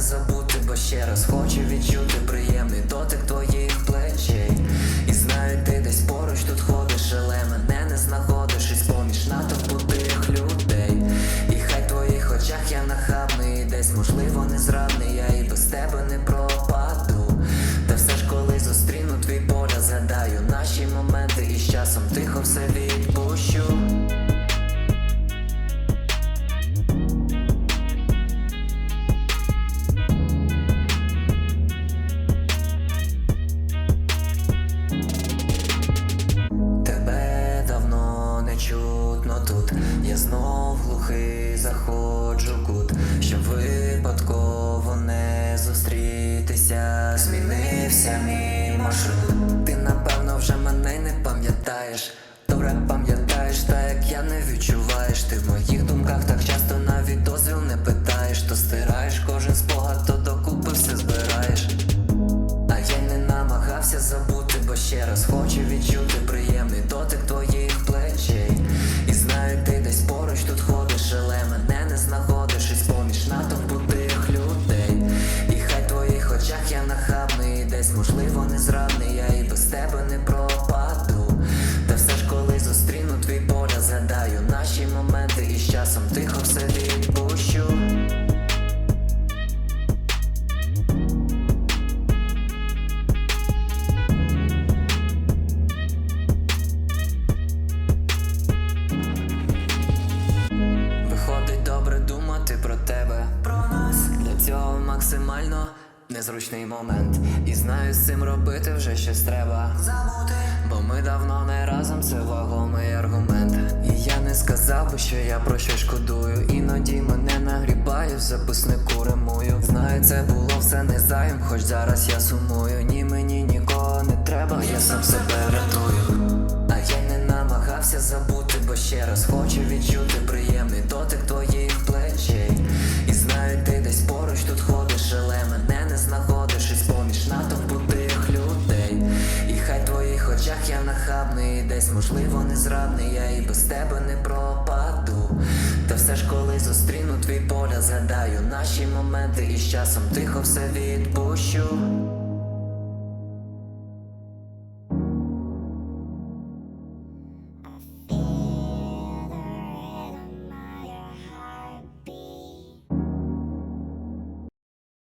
забути, бо ще раз хочу відчути приємний дотик твоїх плечей. І знаю, ти десь поруч тут ходиш, але мене не знаходиш із поміж натовпу тих людей. І хай в твоїх очах я нахабний, і десь можливо незрадний, я і без тебе не пропаду. Я знов глухий заходжу кут, щоб випадково не зустрітися. Змінився мій маршрут. Ти напевно вже мене не пам'ятаєш. Добре пам'ятаєш, та як я не відчуваєш. Ти в моїх думках так часто навіть дозвіл не питаєш, то стираєш кожен спогад, то докупи все збираєш. А я не намагався забути, бо ще раз хочу відчути цього максимально незручний момент. І знаю, з цим робити вже щось треба. Забути, бо ми давно не разом, це вагомий аргумент. І я не сказав би, що я про що шкодую. Іноді мене нагрібає в записнику римую. Знаю, це було все не займ, хоч зараз я сумую. Ні, мені нікого не треба, я сам себе рятую. Десь можливо незрадний, я і без тебе не пропаду. Та все ж коли зустріну твій поля, згадаю наші моменти, і з часом тихо все відпущу.